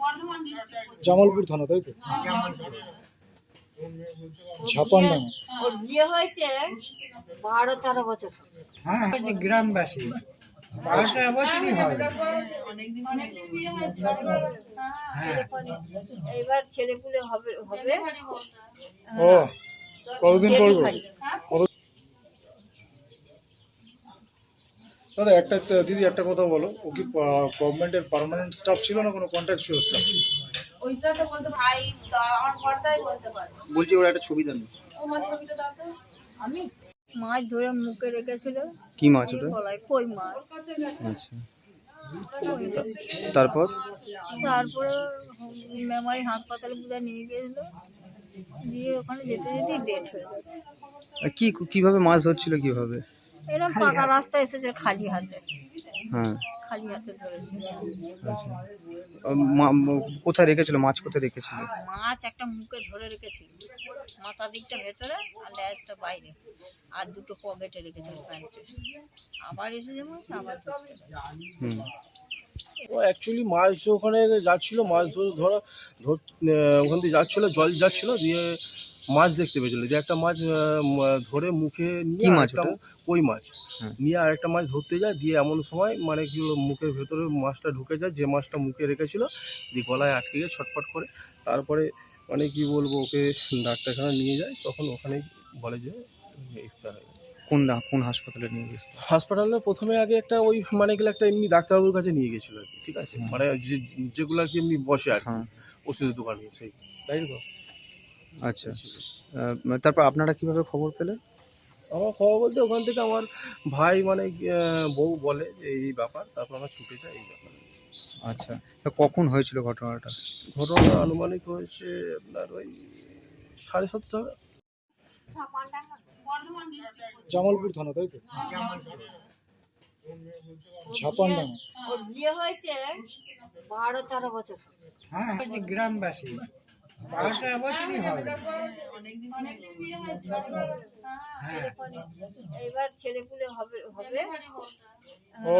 বর্ধমান জামালপুর থানা তাই তো? ঝাপানডাঙ্গা ওর বিয়ে হয়েছে বারো তেরো বছর হ্যাঁ গ্রামবাসী এইবার ছেলেপুলে হবে হবে। ও কতদিন পর দাদা একটা একটা- দিদি একটা কথা বলো। ও কি গভর্নমেন্টের পার্মানেন্ট স্টাফ ছিল না কোনো কন্ট্রাকচুয়াল স্টাফ ওইটা তো বলতে ভাই আমার ঘরটাই বলতে পারে। বলছি ওর একটা ছবি দেন ও মাছ ছবিটা দাও তো। আমি? মাছ ধরে মুখে রেখেছিল। কি মাছ ওটা? গলায় কই মাছ? আচ্ছা। তারপর? তারপরে মেমারি হাসপাতালে বুঝা নিয়ে গেছিল দিয়ে ওখানে যেতে যেতে ডেট হয়ে গেছে। কি কীভাবে মাছ ধরছিল কীভাবে? এরকম পাকা রাস্তা এসেছে খালি হাতে। হ্যাঁ। খালি হাতে ধরেছে। আচ্ছা। মা- কোথায় রেখেছিল? মাছ কোথায় রেখেছিল? মাছ একটা মুখে ধরে রেখেছিল। মাথা দিকটা ভেতরে আর লেজটা বাইরে। আর দুটো পকেটে রেখেছিল প্যান্টে। আবার এসে যেমন আবার ধরতে গেছে। হুম। ও অ্যাকচুয়ালি মাছ ওখানে যাচ্ছিল মাছ ধরে ধরা ধর আহ, ওখান দিয়ে যাচ্ছিল জল যাচ্ছিল দিয়ে মাছ দেখতে পেয়েছিল। যে একটা মাছ ধরে মুখে নিয়ে মাছ? কই মাছ? হ্যাঁ। নিয়ে আরেকটা মাছ ধরতে যায় দিয়ে এমন সময় মানে কি মুখের ভেতরে মাছটা ঢুকে যায় যে মাছটা মুখে রেখেছিল দিয়ে গলায় আটকে গিয়ে ছটফট করে তারপরে মানে কি বলব ওকে ডাক্তারখানা নিয়ে যায় তখন ওখানে বলে যে এক্সপায়ার হয়ে গেছে। কোন কোন হাসপাতালে নিয়ে গেছিল হাসপাতালে প্রথমে আগে একটা ওই মানে গেলে একটা এমনি ডাক্তারবাবুর কাছে নিয়ে গেছিল আর কি ঠিক আছে? মানে যেগুলো আর কি এমনি বসে আর কি হ্যাঁ। ওষুধের দোকানে সেই তাই তো? আচ্ছা। তারপর আপনারা কীভাবে খবর পেলেন? আমার খবর বলতে ওখান থেকে আমার ভাই মানে বউ বলে যে এই ব্যাপার তারপর আমার ছুটে যায় এই ব্যাপার। আচ্ছা তা কখন হয়েছিল ঘটনাটা? ঘটনা আনুমানিক হয়েছে আপনার ওই সাড়ে সাতটা। জামালপুর থানা তাই তো? ঝাপানডাঙ্গা। বিয়ে হয়েছে বারো তেরো বছর। হ্যাঁ গ্রামবাসী। হয়? হ্যাঁ। ছেলেপুলে হবে হবে। ও।